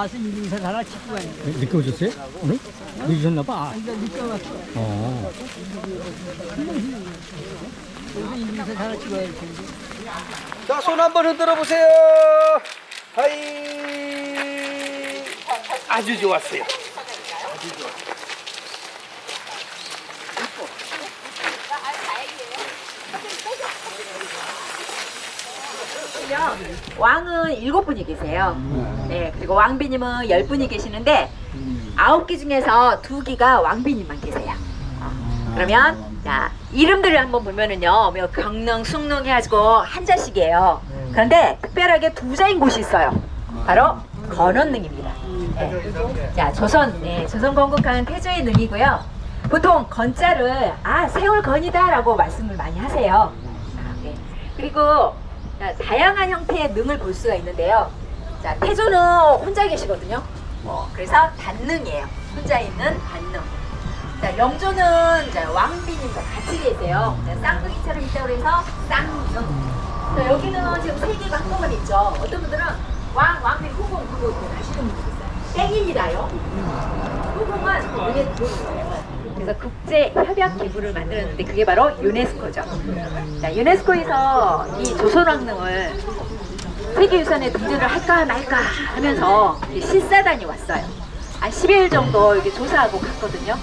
와서 인증샷 하나 찍고 가야 돼. 늦게 오셨어요? 오늘? 늦으셨나봐. 아, 이거 늦게 왔어. 어. 여기서 인증샷 하나 찍어야 될 텐데. 자, 손 한번 흔들어 보세요. 하이. 아주 좋았어요. 왕은 일곱 분이 계세요. 네, 그리고 왕비님은 열 분이 계시는데 아홉 기 중에서 두 기가 왕비님만 계세요. 어, 그러면 자 이름들을 한번 보면은요, 뭐 경능, 숭능 해가지고 한 자씩이에요. 그런데 특별하게 두 자인 곳이 있어요. 바로 건원능입니다. 네. 자 조선, 네, 조선 건국한 태조의 능이고요. 보통 건자를 아 세월 건이다라고 말씀을 많이 하세요. 아, 네. 그리고 자, 다양한 형태의 능을 볼 수가 있는데요. 자, 태조는 혼자 계시거든요. 어, 그래서 단능이에요. 혼자 있는 단능. 자, 영조는 자, 왕비님과 같이 계세요. 자, 쌍둥이처럼 있다고 그래서 쌍능. 자, 여기는 지금 세 개가 한꺼번에 있죠. 어떤 분들은 왕, 왕비, 후궁, 그거 하시는 분들 있어요. 땡입니다요. 후궁은 눈에 들어오는 거예요. 그래서 국제 협약 기구를 만들었는데 그게 바로 유네스코죠. 자, 유네스코에서 이 조선왕릉을 세계유산에 등재를 할까 말까 하면서 이 실사단이 왔어요. 한 10일 정도 이렇게 조사하고 갔거든요.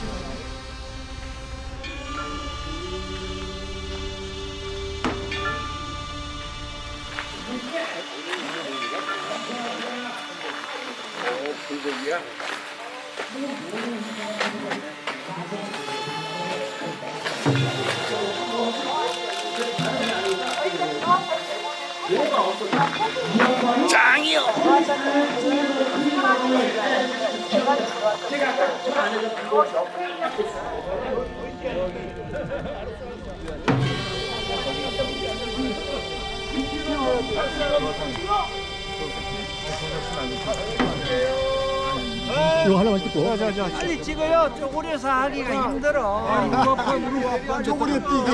이 거 하나만 찍고. 빨리 찍어요. 쪼그려서 하기가 힘들어. 이거 아파, 무릎 아파. 쪼그려 뛰기.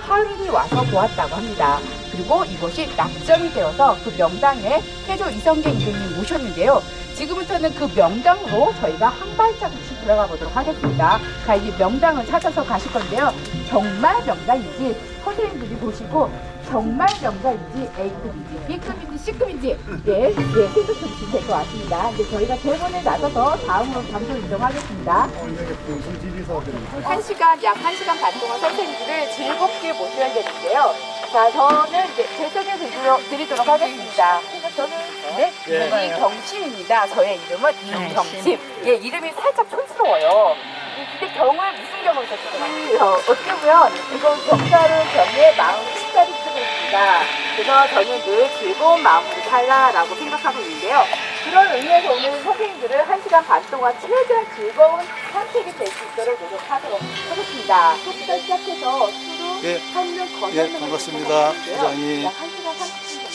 하인이 와서 보았다고 합니다. 그리고 이것이 낙점이 되어서 그 명당에 태조 이성계 이등이 모셨는데요. 지금부터는 그 명당으로 저희가 한 발자국씩 들어가 보도록 하겠습니다. 자, 이제 명당을 찾아서 가실 건데요. 정말 명당인지 선생님들이 보시고 정말 명당인지 A급인지 B급인지 C급인지 예, 예, 생각 좀 주실 것 같습니다. 이제 저희가 대본에 나서서 다음으로 장소 이동하겠습니다. 한 시간, 약 한 시간 반 동안 선생님들을 즐겁게 모셔야 되는데요. 자, 저는 이제 제 소개 드리도록, 드리도록 하겠습니다. 저는 네, 이경심입니다. 저의 이름은 이경심. 예, 이름이 살짝 촌스러워요. 이- 근데 경을 무슨 경을 썼을까요? 어떻게 보면 이건 경사를 경의 마음 십자리 쓰고 있습니다. 그래서 저는 늘 즐거운 마음으로 살라라고 생각하고 있는데요. 그런 의미에서 오늘 선생님들을 한 시간 반 동안 최대한 즐거운 선택이 될 수 있도록 노력하도록 하겠습니다. 수부터 시작해서 수루, 예. 한능, 건너는 예, 반갑습니다. 회장님.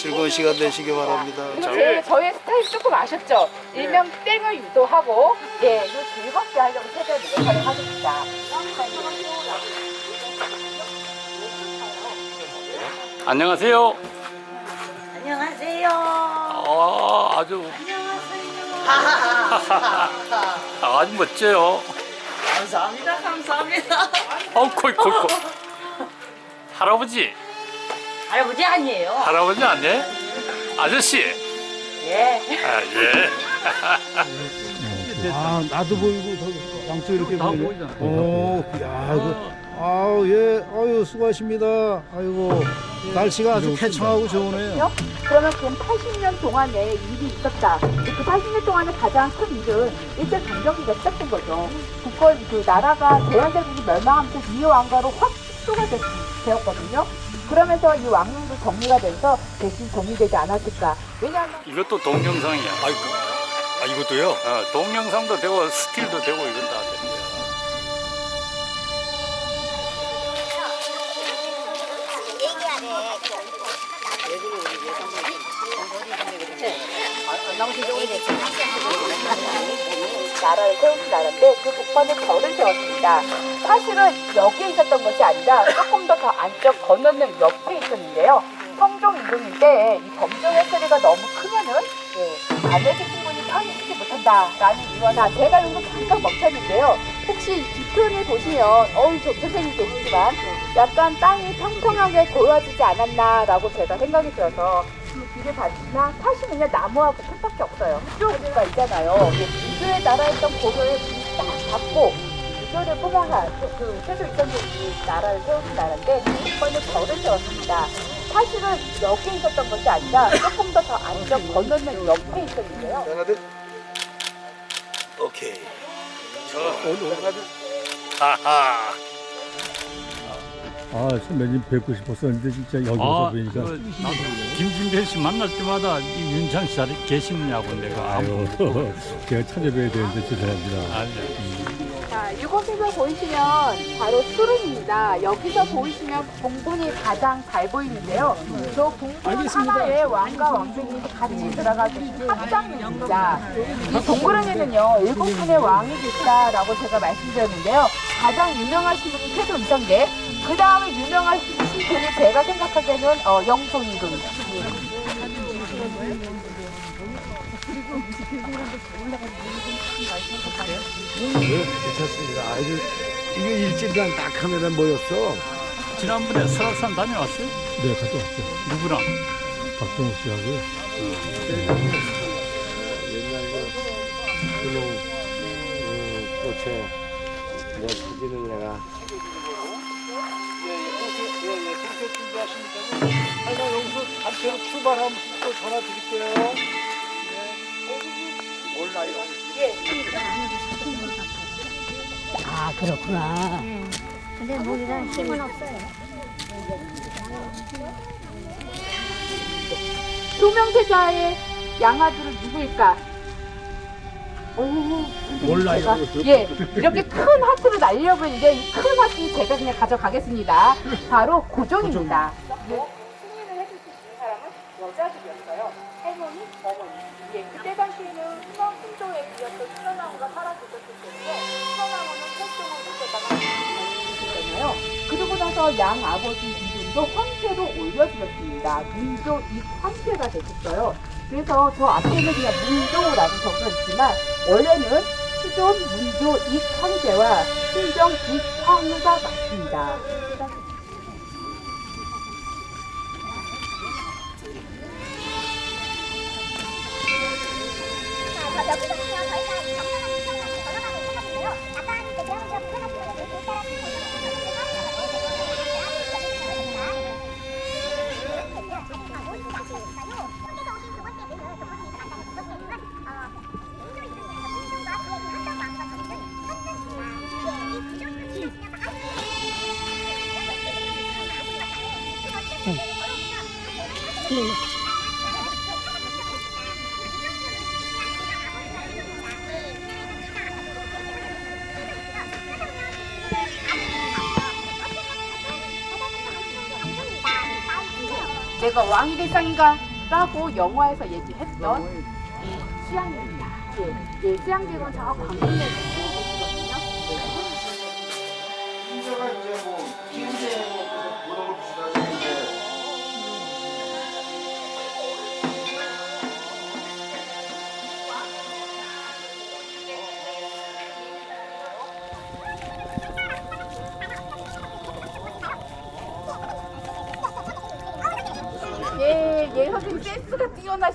즐거운 시간 되시기 바랍니다. 그리고 제, 저의 스타일 조금 아셨죠? 일명 땡을 유도하고 예, 이거 즐겁게 하려고 최대한 노력하도록 하겠습니다. 안녕하세요. 안녕하세요. 아, 아주 아주 멋져요. 감사합니다. 감사합니다. 어, 콜, 콜, 콜. 할아버지, 할아버지 아니에요. 할아버지 아니에요? 아저씨. 예. 아, 예. 아, 나도 보이고 저 양쪽 이렇게 다 보이네. 보이잖아. 오, 야, 그, 아우 예, 아유 수고하십니다. 아이고 날씨가 아주 쾌청하고 좋으네요. 그러면 그 80년 동안에 일이 있었다. 그 80년 동안에 가장 큰 일은 일제 강점기가 시작된 거죠. 국권 그 나라가 대한제국이 멸망하면서 이해 왕가로 확 축소가 됐, 되었거든요. 그러면서 이 왕릉도 정리가 돼서 대신 정리되지 않았을까. 왜냐하면 이것도 동영상이야. 아이고, 아 이것도요? 어, 동영상도 되고 스틸도 되고 이건 다 나라를 나라인데 그 북한은 별을 세웠습니다. 사실은 여기에 있었던 것이 아니라 조금 더 더 안쪽 건너는 옆에 있었는데요. 성종 이동인데 이 범종의 소리가 너무 크면은 예, 안에 계신 분이 편히 쉬지 못한다라는 이유나 제가 여기서 잠깐 멈췄는데요. 혹시 뒤편에 보시면 어이 저 선생님 계시지만 약간 땅이 평평하게 보여지지 않았나라고 제가 생각이 들어서 이 길을 봤으나 사실은요 나무하고 풀밖에 없어요. 이쪽가 있잖아요. 이주의 나라였던 고려에 딱 잡고 이거를 포괄한 그, 그 세조 일성국이 나라를 세우는 나라인데 이번에 별을 세웠습니다. 사실은 여기에 있었던 것이 아니라 조금 더 더 안쪽 건너는 옆에 있었는데요. 오케이. 저. 하하. 아, 선배님 뵙고 싶었었는데 진짜 여기서 아, 뵈니까 그, 나도 김진배 씨 만날 때마다 이 윤창 씨 자리 계시느냐고 내가 아유, 아무 제가 찾아뵈야 되는데 죄송합니다. 아니 자, 이곳에서 보이시면 바로 수릉입니다. 여기서 보이시면 봉분이 가장 잘 보이는데요. 저 봉분 하나에 왕과 왕비님이 같이 들어가서 합장입니다. 이 동그라미는요, 일곱 분의 왕이 계시다라고 제가 말씀드렸는데요. 가장 유명하신 분이 태조 이성계, 그 다음에 유명하신 분이 제가 생각하기에는 어, 영송이금. 괜찮습니다. 아주 이게 일주일간 딱 하면 뭐였어? 지난번에 설악산 다녀왔어요? 네, 갔다 왔죠. 누구랑? 박정우 씨하고요. 옛날 그 분홍 음, 꽃에 내 사진을 내가 그렇게 준비하시면 되고 하여간 여기서 단체로 출발하면 또 전화 드릴게요. 네. 몰라요. 아 그렇구나. 근데 모기가 힘은 없어요. 소명태자의 양아들은 누구일까? 오, 몰라요. 예, 이렇게 큰 하트를 이큰 하트 제가 그냥 가져가겠습니다. 바로 고종입니다. 승인을 해줄 수 있는 사람은 여자들이었어요. 할머니, 어머니. 예, 그때 당시에는 수명 신조에 비었던 수명나무가 사라졌었기 때문에 수명나무는 활동을 못했다가 있잖아요. 그러고 나서 양 아버지 이름도 황태로 올려드렸습니다. 문조 이 황태가 됐었어요. 그래서 저 앞에는 그냥 문조라고 적혀 있지만 원래는 수존 문조 이 황제와 신정 이 황후가 맞습니다. 자, 내가 왕이 될 상인가? 라고 영화에서 얘기했던 이 수양입니다. 예, 예, 광명에 계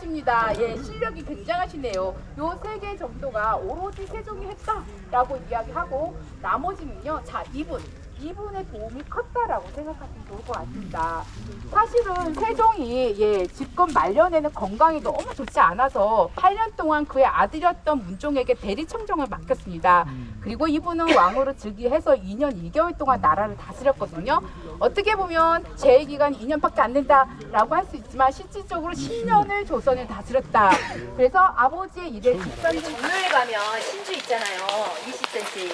뛰어나십니다. 예, 실력이 굉장하시네요. 요 세 개 정도가 오로지 세종이 했다라고 이야기하고 나머지는요. 자, 이분. 이분의 도움이 컸다라고 생각하시면 좋을 것 같습니다. 사실은 세종이 예, 집권 말년에는 건강이 너무 좋지 않아서 8년 동안 그의 아들이었던 문종에게 대리청정을 맡겼습니다. 그리고 이분은 왕으로 즉위해서 2년 2개월 동안 나라를 다스렸거든요. 어떻게 보면 재위 기간이 2년밖에 안 된다라고 할 수 있지만 실질적으로 10년을 조선을 다스렸다. 그래서 아버지의 일에 직선적으로 오늘 가면 신주 있잖아요. 20cm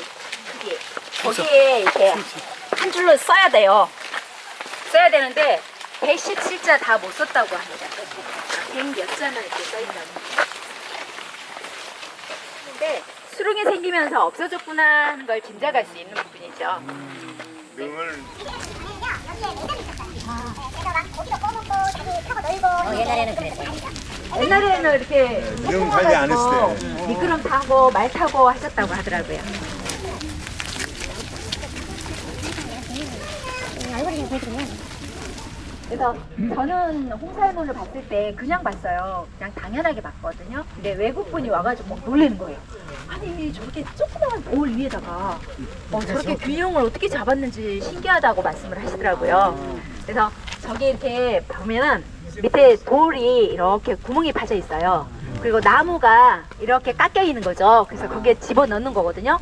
크기. 거기에 이렇게 한 줄로 써야 돼요. 써야 되는데 117자 다 못 썼다고 합니다. 100몇 자나 이렇게 써있다고. 근데 수릉이 생기면서 없어졌구나 하는 걸 짐작할 수 있는 부분이죠. 어, 옛날에는 그랬어요. 옛날에는 이렇게 능 관리 안 했을 때 미끄럼 타고 말 타고 하셨다고 하더라고요. 좀 보여드리면 그래서 저는 홍살문을 봤을 때 그냥 봤어요. 그냥 당연하게 봤거든요. 근데 외국분이 와가지고 막 놀라는 거예요. 아니 저렇게 조그마한 돌 위에다가 어, 저렇게 균형을 어떻게 잡았는지 신기하다고 말씀을 하시더라고요. 그래서 저기 이렇게 보면은 밑에 돌이 이렇게 구멍이 파져 있어요. 그리고 나무가 이렇게 깎여 있는 거죠. 그래서 거기에 집어 넣는 거거든요.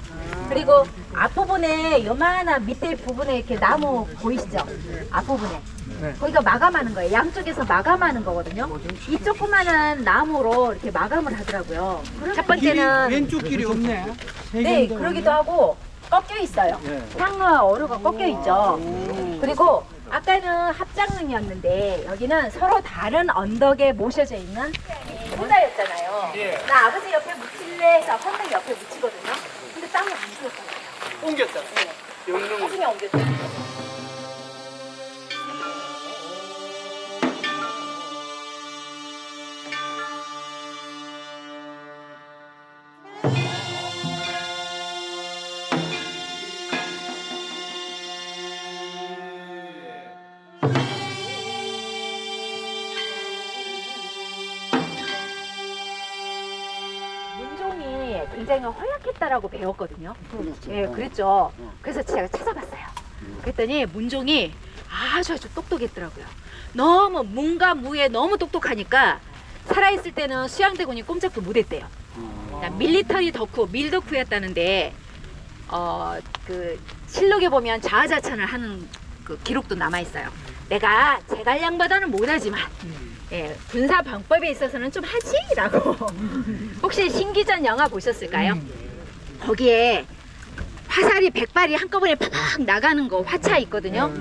그리고 앞부분에 요만한 밑에 부분에 이렇게 나무 보이시죠? 앞부분에. 거기가 마감하는 거예요. 양쪽에서 마감하는 거거든요. 이 조그마한 나무로 이렇게 마감을 하더라고요. 첫 번째는 왼쪽 길이 없네. 네, 그러기도 하고 꺾여 있어요. 향과 어루가 꺾여 있죠. 그리고 아까는 합장릉이었는데 여기는 서로 다른 언덕에 모셔져 있는 보다였잖아요. 나 아버지 옆에 묻힐래 해서 선생 옆에 묻히거든요. 근데 땅을 안 주었잖아요. 옮겼잖아. 영릉 나중에 옮겼어요. 허약했다라고 배웠거든요. 예, 그랬죠. 그래서 제가 찾아봤어요. 그랬더니 문종이 아주 아주 똑똑했더라고요. 너무 문과 무에 너무 똑똑하니까 살아있을 때는 수양대군이 꼼짝도 못했대요. 그러니까 밀리터리 덕후, 밀덕후였다는데 어, 그 실록에 보면 자아자찬을 하는 그 기록도 남아 있어요. 내가 제갈량보다는 못하지만 예, 군사 방법에 있어서는 좀 하지라고. 혹시 신기전 영화 보셨을까요? 거기에 화살이 백발이 한꺼번에 팍팍 나가는 거 화차 있거든요.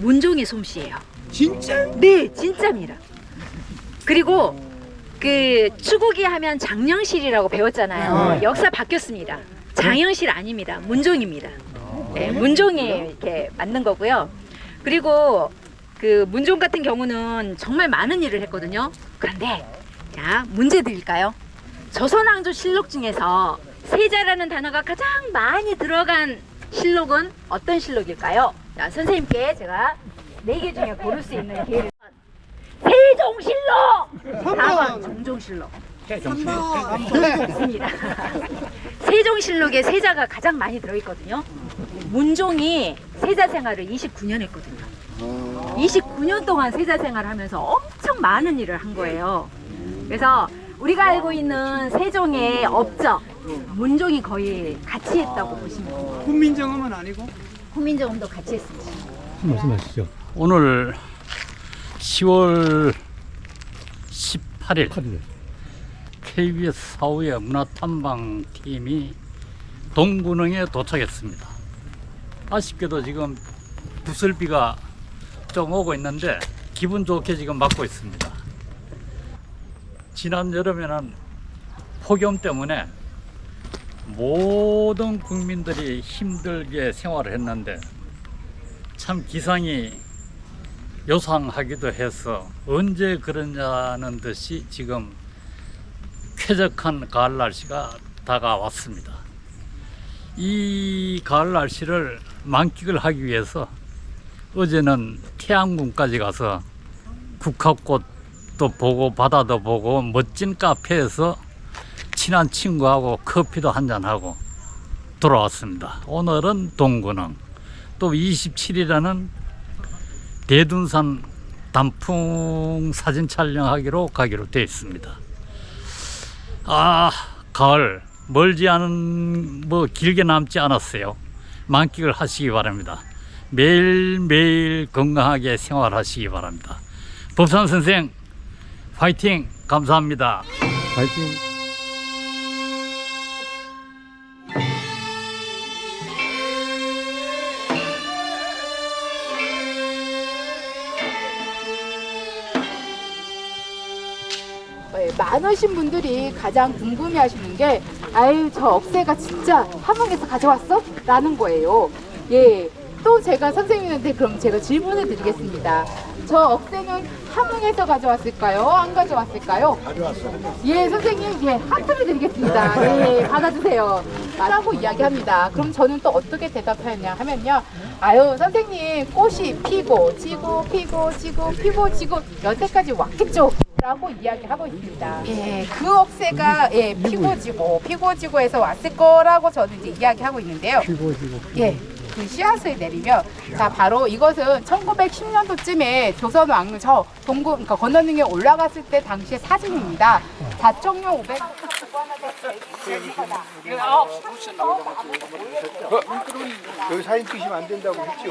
문종의 솜씨예요. 진짜? 네, 진짜입니다. 그리고 그 추구기 하면 장영실이라고 배웠잖아요. 역사 바뀌었습니다. 장영실 아닙니다. 문종입니다. 네, 문종이 이렇게 만든 거고요. 그리고 그 문종 같은 경우는 정말 많은 일을 했거든요. 그런데 자 문제 드릴까요? 조선왕조 실록 중에서 세자라는 단어가 가장 많이 들어간 실록은 어떤 실록일까요? 자, 선생님께 제가 네 개 중에 고를 수 있는 기회를 세종실록! 4번. 정종실록. 맞습니다. 세종실록에 세자가 가장 많이 들어있거든요. 문종이 세자 생활을 29년 했거든요. 29년 동안 세자 생활을 하면서 엄청 많은 일을 한 거예요. 그래서 우리가 알고 있는 세종의 업적 문종이 거의 같이 했다고 보시면 돼요 국민정음은 아니고? 국민정음도 같이 했습니다 말씀하시죠. 오늘 10월 18일 8일. KBS 사후의 문화탐방 팀이 동군릉에 도착했습니다. 아쉽게도 지금 부슬비가 좀 오고 있는데 기분 좋게 지금 맞고 있습니다. 지난 여름에는 폭염 때문에 모든 국민들이 힘들게 생활을 했는데 참 기상이 요상하기도 해서 언제 그러냐는 듯이 지금 쾌적한 가을 날씨가 다가왔습니다. 이 가을 날씨를 만끽을 하기 위해서 어제는 태양궁까지 가서 국화꽃도 보고 바다도 보고 멋진 카페에서 친한 친구하고 커피도 한잔하고 돌아왔습니다. 오늘은 동근흥 또 27일에는 대둔산 단풍 사진 촬영하기로 가기로 되어 있습니다. 아, 가을 멀지 않은 뭐 길게 남지 않았어요. 만끽을 하시기 바랍니다. 매일매일 건강하게 생활하시기 바랍니다. 법산 선생 파이팅 감사합니다. 파이팅. 안 오신 분들이 가장 궁금해 하시는 게 아유 저 억새가 진짜 함흥에서 가져왔어? 라는 거예요. 예. 또 제가 선생님한테 그럼 제가 질문을 드리겠습니다. 저 억새는 함흥에서 가져왔을까요? 안 가져왔을까요? 가져왔어. 예, 선생님, 예, 하트를 드리겠습니다. 예, 받아주세요. 라고 이야기합니다. 그럼 저는 또 어떻게 대답하였냐 하면요. 아유, 선생님, 꽃이 피고, 지고, 피고, 지고, 피고, 지고, 여태까지 왔겠죠? 라고 이야기하고 있습니다. 예, 그 억새가 예, 피고 지고, 피고 지고 해서 왔을 거라고 저는 이제 이야기하고 있는데요. 피고 지고. 예. 그 씨앗을 내리면 자 바로 이것은 1910년도쯤에 조선 왕저 동구 그러니까 건너능에 올라갔을 때 당시의 사진입니다. 자정용 500. 여기 사진 찍으시면 안 된다고 했죠.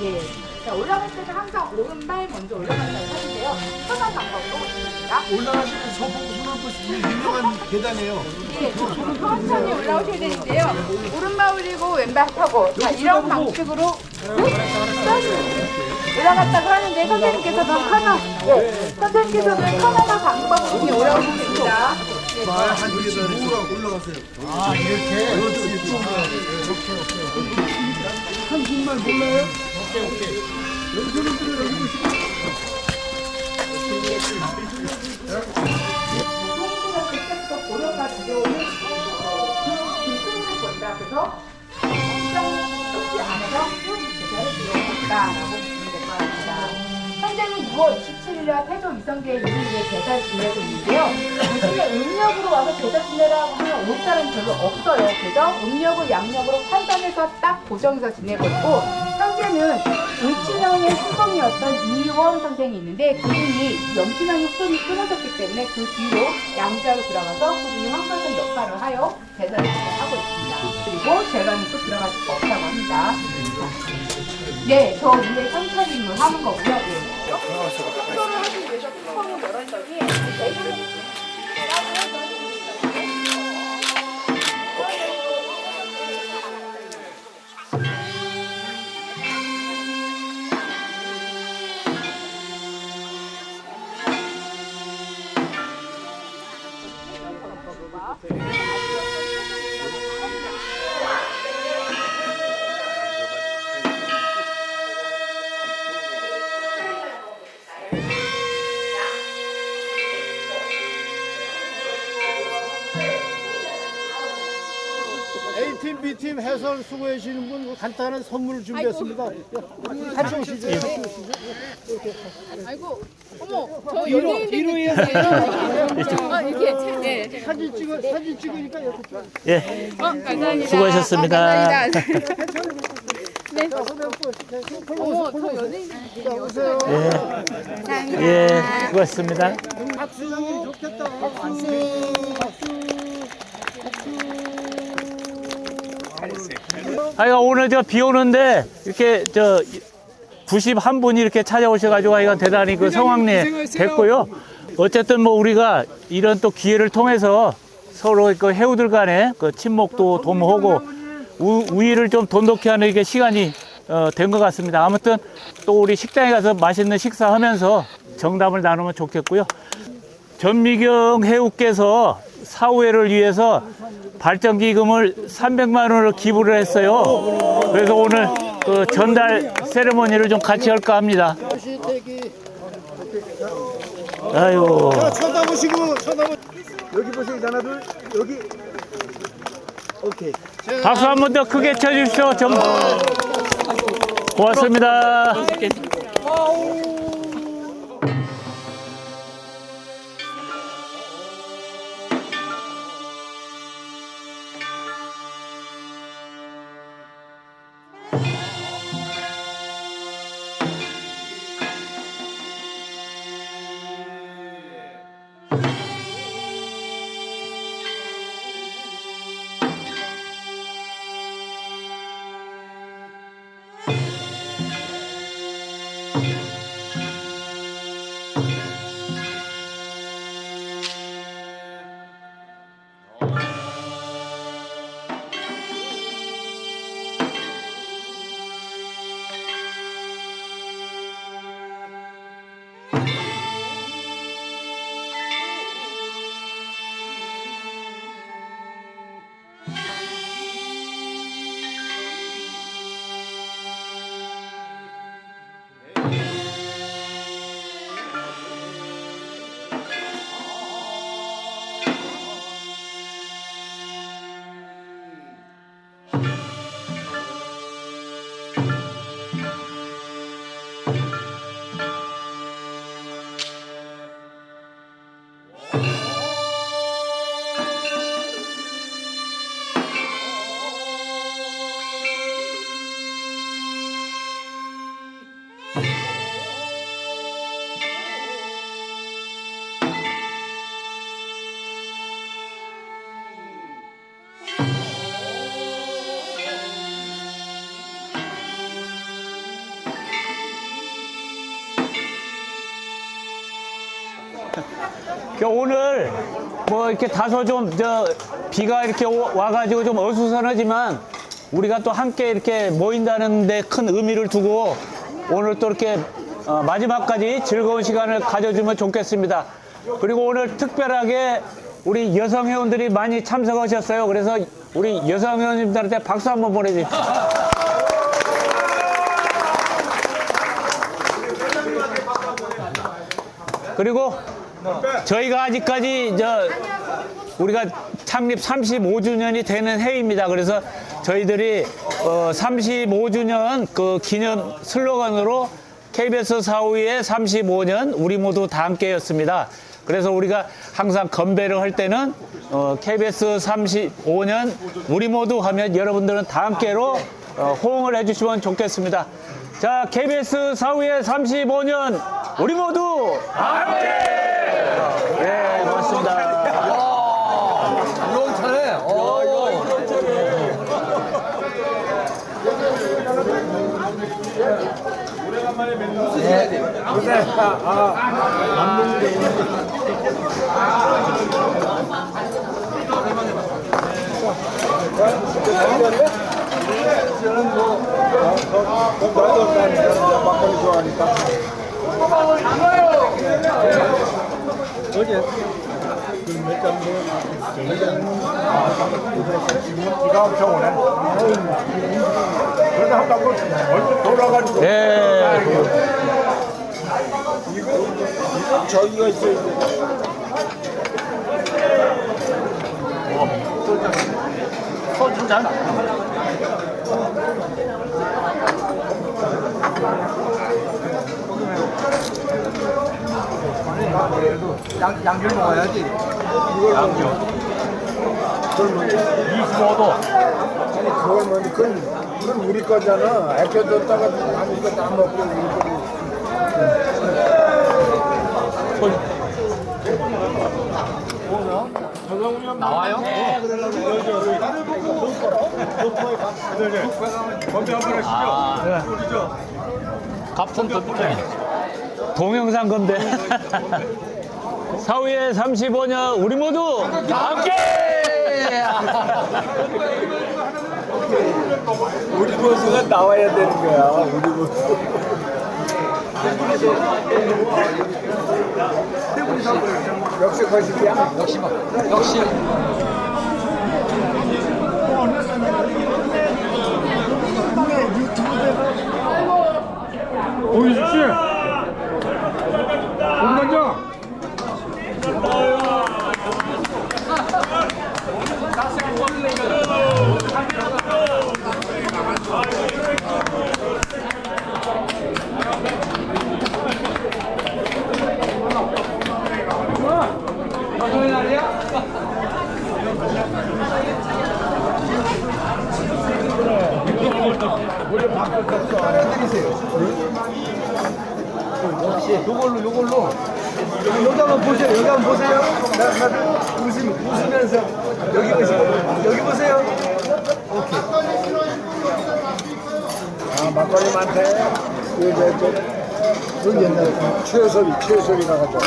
예. 자 올라갈 때는 항상 오른발 먼저 올라간다고 하는데요. 편한 방법으로 있습니다. 올라가시면 서봉 소나무시 유명한 계단이에요. 예, 천천히 올라오셔야 되는데요. 오른발 올리고 왼발 펴고 자 이런 방식으로 올라갔다고 하는데 선생님께서는 하나, 예, 선생님께서는 하나만 방법으로 그냥 올라오시면 됩니다. 예. 한 계단 올라가세요. 아 이렇게. 한 분만 몰라요? 오케이 오케이. 여기 사람들은 여기 들여온다라고 보시면 될 것 같습니다. 현재는 6월 27일날 태조 이성계의 이후에 제사를 지내고 있는데요. 요즘에 음력으로 와서 제사 지내라고 하면 올 사람이 별로 없어요. 그래서 음력을 양력으로 환산해서 딱 고정해서 지내고 있고 현재는 을지명의 후손이었던 이원 선생이 있는데 그분이 염치명의 후손이 끊어졌기 때문에 그 뒤로 양자로 들어가서 그분이 황선생 역할을 하여 제사를 진행하고 있습니다. 그리고 제가는 또 들어갈 수가 없다고 합니다. 네, 저 위에 상차림을 하는 거고요. 네. 수도를 하기 위해서 뚜껑을 열었더니 A팀, B팀 해설 수고해 주시는 분 간단한 선물 준비했습니다. 같이 오시죠. 아이고, 어머, 저 연예인 뒤로 뒤로 아, 이렇게 네. 사진 찍어 사진 찍으니까 이렇게 좀. 예, 어, 감사합니다. 수고하셨습니다. 어, 감사합니다. 자, 선생님 또 어머, 저 연예인 자, 오세요. 예, 수고하셨습니다. 박수. 좋겠다. 박수. 박수. 아이가 오늘 저 비 오는데 이렇게 저 91분이 이렇게 찾아오셔가지고 아이가 대단히 그 성황리에 됐고요. 어쨌든 뭐 우리가 이런 또 기회를 통해서 서로 그 해우들 간에 그 친목도 도모하고 우, 우위를 좀 돈독히 하는 이게 시간이 어, 된 것 같습니다. 아무튼 또 우리 식당에 가서 맛있는 식사하면서 정담을 나누면 좋겠고요. 전미경 해우께서 사후회를 위해서 발전기금을 300만 원을 기부를 했어요. 그래서 오늘 그 전달 세레모니를 좀 같이 할까 합니다. 자, 쳐다보시고 쳐다보. 여기 보세요 하나 둘 여기 오케이 박수 한 번 더 크게 쳐주십시오. 정... 고맙습니다. 오늘 뭐 이렇게 다소 좀 저 비가 이렇게 오- 와가지고 좀 어수선하지만 우리가 또 함께 이렇게 모인다는 데 큰 의미를 두고 오늘 또 이렇게 어, 마지막까지 즐거운 시간을 가져주면 좋겠습니다. 그리고 오늘 특별하게 우리 여성 회원들이 많이 참석하셨어요. 그래서 우리 여성 회원님들한테 박수 한번 보내주십시오. 그리고 저희가 아직까지 저 우리가 창립 35주년이 되는 해입니다. 그래서 저희들이 어 35주년 그 기념 슬로건으로 KBS 사후의 35년 우리 모두 다 함께였습니다. 그래서 우리가 항상 건배를 할 때는 어 KBS 35년 우리 모두 하면 여러분들은 다 함께로 어 호응을 해주시면 좋겠습니다. 자, KBS 사후의 35년 우리 모두 함께! 네, 맞습니다. 그래도 한다고 얼른 돌아가지고 네. 저기가 있어야 돼 양, 양줄 먹어야지. 그걸 25도. 아니, 그걸 뭐, 그건, 그건 우리 거잖아. 아껴뒀다가 아무것도 다 먹고 우리 거고. 나와요? 네, 하시죠. 갑선 덧붙여. 동영상 건배. 사후의 35년 우리 모두 함께! 우리 보수가 나와야 되는 거야. 우리 보수. 역시 거실이야? 역시 역시. 오이수 씨. 최선이 최선이라고 하죠.